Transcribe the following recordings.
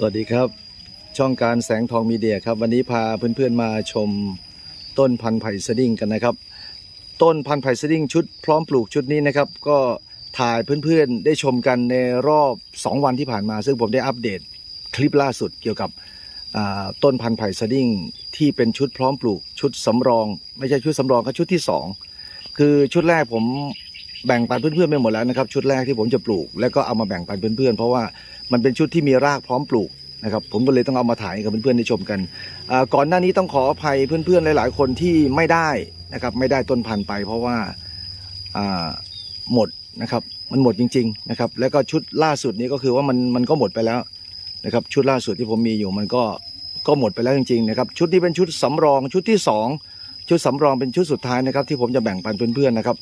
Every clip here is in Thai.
สวัสดีครับ ช่องการแสงทองมีเดียครับ วันนี้พาเพื่อนๆมาชมต้นพันธุ์ไผ่สดิ้งกันนะครับ ต้นพันธุ์ไผ่สดิ้งชุดพร้อมปลูกชุดนี้นะครับ ก็ถ่ายเพื่อนๆได้ชมกันในรอบ 2 วันที่ผ่านมา ซึ่งผมได้อัปเดตคลิปล่าสุดเกี่ยวกับต้นพันธุ์ไผ่สดิ้งที่เป็นชุดพร้อมปลูกชุดสำรอง ไม่ใช่ชุดสำรองก็ชุดที่สองคือชุดแรกผม แบ่งปันเพื่อนๆไปหมดแล้วนะครับ ชุดแรกที่ผมจะปลูก แล้วก็เอามาแบ่งปันเพื่อนๆเพราะว่ามันเป็นชุดที่มีรากพร้อมปลูกนะครับผมก็เลยต้องเอามาถ่ายกับเพื่อนๆได้ชมกัน ก่อนหน้านี้ต้องขออภัยเพื่อนๆหลายๆ คนที่ไม่ได้นะครับไม่ได้ต้นพันธุ์ไป เพราะว่าหมดนะครับมันหมดจริงๆนะครับแล้วก็ชุดล่าสุดนี้ก็คือว่ามันมันก็หมดไปแล้วนะครับชุดล่าสุดที่ผมมีอยู่มันก็ก็หมดไปแล้วจริงๆนะครับชุดนี้เป็นชุดสำรองชุดที่สองชุดสำรองเป็นชุดสุดท้ายนะครับที่ผมจะแบ่งปันเพื่อนๆนะครับ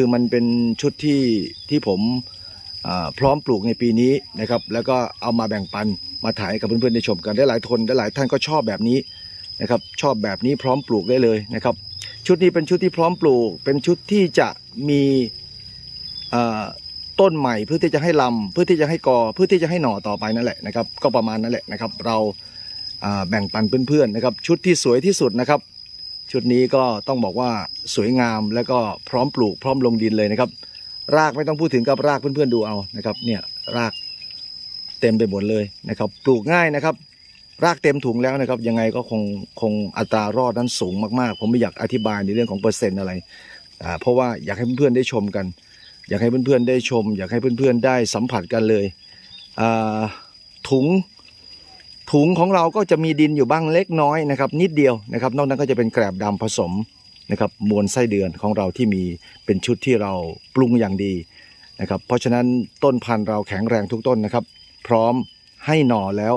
คือมันเป็นชุดที่ที่ผมพร้อมปลูกในปีนี้นะครับ แล้วก็เอามาแบ่งปันมาถ่ายกับเพื่อนๆได้ชมกันได้หลายคนได้หลายท่านก็ชอบแบบนี้นะครับ ชอบแบบนี้พร้อมปลูกได้เลยนะครับ ชุดนี้เป็นชุดที่พร้อมปลูก เป็นชุดที่จะมีต้นใหม่เพื่อที่จะให้ลำเพื่อที่จะให้กอเพื่อที่จะให้หน่อต่อไปนั่นแหละนะครับ ก็ประมาณนั้นแหละนะครับ เราแบ่งปันเพื่อนๆนะครับ ชุดที่สวยที่สุดนะครับ ชุดนี้ก็ต้องบอกว่าสวยงามแล้วก็พร้อมปลูกพร้อมลงดินเลยนะครับ รากไม่ต้องพูดถึงกับรากเพื่อนๆดูเอานะครับ เนี่ยรากเต็มไปหมดเลยนะครับ ปลูกง่ายนะครับ รากเต็มถุงแล้วนะครับ ยังไงก็คงคงอัตรารอดนั้นสูงมากๆ ผมไม่อยากอธิบายในเรื่องของเปอร์เซ็นต์อะไรอ่าเพราะว่าอยากให้เพื่อนๆได้ชมกัน อยากให้เพื่อนๆได้ชม อยากให้เพื่อนๆได้สัมผัสกันเลยอ่าถุง ถุงของเราก็จะมีดินอยู่บ้างเล็กน้อยนะครับนิดเดียวนะครับ นอกนั้นก็จะเป็นแกลบดำผสมนะครับมวลไส้เดือนของเราที่มีเป็นชุดที่เราปรุงอย่างดีนะครับเพราะฉะนั้นต้นพันธุ์เราแข็งแรงทุกต้นนะครับ พร้อมให้หน่อแล้ว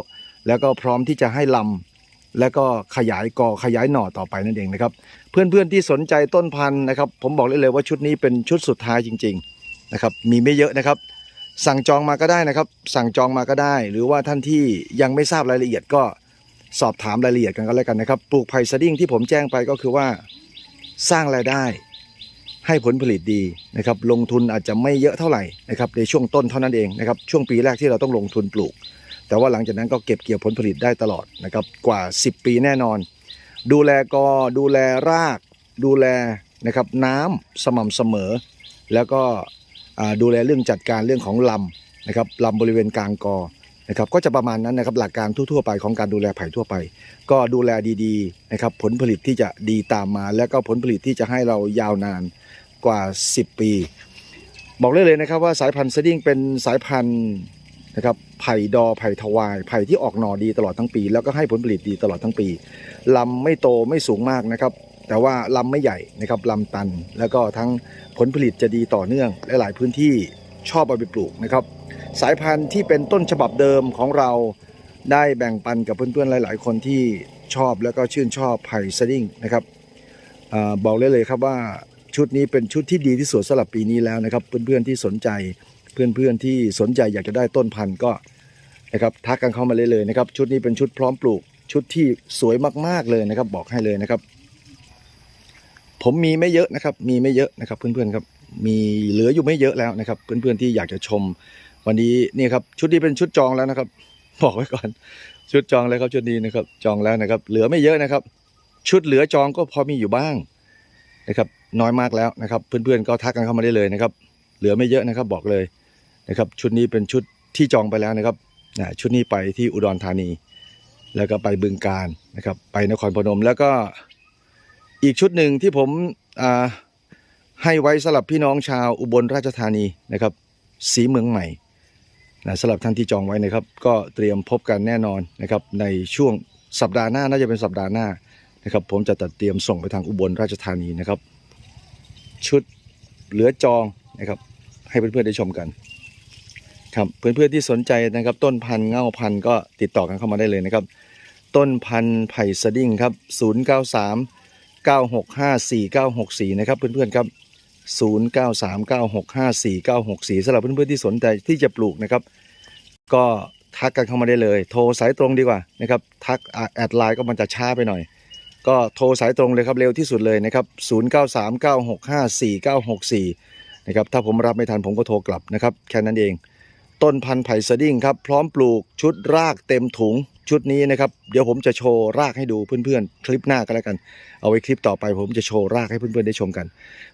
แล้วก็พร้อมที่จะให้ลำแล้วก็ขยายกอขยายหน่อต่อไปนั่นเองนะครับ เพื่อนๆที่สนใจต้นพันธุ์นะครับ ผมบอกเลยเลยว่าชุดนี้เป็นชุดสุดท้ายจริง ๆนะครับ มีไม่เยอะนะครับ สั่งจองมาก็ได้นะครับ สั่งจองมาก็ได้ หรือว่าท่านที่ยังไม่ทราบรายละเอียดก็สอบถามรายละเอียดกันก็แล้วกันนะครับ ปลูกไผ่สดิ้งที่ผมแจ้งไปก็คือว่าสร้างรายได้ให้ผลผลิตดีนะครับ ลงทุนอาจจะไม่เยอะเท่าไหร่นะครับในช่วงต้นเท่านั้นเองนะครับ ช่วงปีแรกที่เราต้องลงทุนปลูก แต่ว่าหลังจากนั้นก็เก็บเกี่ยวผลผลิตได้ตลอดนะครับ กว่า 10 ปีแน่นอน ดูแลกอดูแลราก ดูแลนะครับน้ำสม่ำเสมอ แล้วก็ ดูแลเรื่องจัดการเรื่องของลำนะครับลำบริเวณกลางกอนะครับก็จะประมาณนั้นนะครับหลักการทั่วๆไปของการดูแลไผ่ทั่วไป ก็ดูแลดีๆนะครับผลผลิตที่จะดีตามมา แล้วก็ผลผลิตที่จะให้เรายาวนานกว่า 10 ปี บอกเลยเลยนะครับว่าสายพันธุ์สดิ้งเป็นสายพันธุ์นะครับไผ่ดอไผ่ทวายไผ่ที่ออกหน่อดีตลอดทั้งปี แล้วก็ให้ผลผลิตดีตลอดทั้งปีลำไม่โตไม่สูงมากนะครับ แต่ว่าลำไม่ใหญ่นะครับลำตัน แล้วก็ทั้งผลผลิตจะดีต่อเนื่องและหลายพื้นที่ชอบเอาไปปลูกนะครับ สายพันธุ์ที่เป็นต้นฉบับเดิมของเราได้แบ่งปันกับเพื่อนๆหลาย ๆ คนที่ชอบแล้วก็ชื่นชอบไผ่สดิ้งนะครับอบอกเลยเลยครับว่าชุดนี้เป็นชุดที่ดีที่สุดสำหรับปีนี้แล้วนะครับ เพื่อนๆที่สนใจเพื่อนๆที่สนใจอยากจะได้ต้นพันธุ์ก็นะครับทักกันเข้ามาเลยเลยนะครับ ชุดนี้เป็นชุดพร้อมปลูกชุดที่สวยมากๆเลยนะครับ บอกให้เลยนะครับ ผมมีไม่เยอะนะครับ มีไม่เยอะนะครับ เพื่อนๆครับ มีเหลืออยู่ไม่เยอะแล้วนะครับ เพื่อนๆที่อยากจะชม วันนี้นี่ครับชุดนี้เป็นชุดจองแล้วนะครับ บอกไว้ก่อน ชุดจองแล้วครับชุดนี้นะครับ จองแล้วนะครับ เหลือไม่เยอะนะครับ ชุดเหลือจองก็พอมีอยู่บ้างนะครับ น้อยมากแล้วนะครับ เพื่อนๆก็ทักกันเข้ามาได้เลยนะครับ เหลือไม่เยอะนะครับ บอกเลยนะครับ ชุดนี้เป็นชุดที่จองไปแล้วนะครับชุดนี้ไปที่อุดรธานี แล้วก็ไปบึงการนะครับ ไปนครพนมแล้วก็ อีกชุดหนึ่งที่ผมให้ไว้สำหรับพี่น้องชาวอุบลราชธานีนะครับ สีเมืองใหม่นะสำหรับท่านที่จองไว้นะครับ ก็เตรียมพบกันแน่นอนนะครับในช่วงสัปดาห์หน้าน่าจะเป็นสัปดาห์หน้านะครับผมจะตัดเตรียมส่งไปทางอุบลราชธานีนะครับ ชุดเหลือจองนะครับ ให้เพื่อนๆได้ชมกันครับเพื่อนๆที่สนใจนะครับ ต้นพันธุ์เง่าพันธุ์ก็ติดต่อกันเข้ามาได้เลยนะครับ ต้นพันธุ์ไผ่สดิ้งครับ093 965 4964 นะครับเพื่อนๆครับ 0939654964สำหรับเพื่อนๆที่สนใจที่จะปลูกนะครับ ก็ทักกันเข้ามาได้เลย โทรสายตรงดีกว่านะครับ ทักแอดไลน์ก็มันจะช้าไปหน่อย ก็โทรสายตรงเลยครับเร็วที่สุดเลยนะครับ 0939654964 นะครับ ถ้าผมรับไม่ทันผมก็โทรกลับนะครับ แค่นั้นเอง ต้นพันธุ์ไผ่สดิ้งครับ พร้อมปลูกชุดรากเต็มถุง ชุดนี้นะครับ เดี๋ยวผมจะโชว์รากให้ดูเพื่อนๆ คลิปหน้าก็แล้วกัน เอาไว้คลิปต่อไปผมจะโชว์รากให้เพื่อนๆได้ชมกัน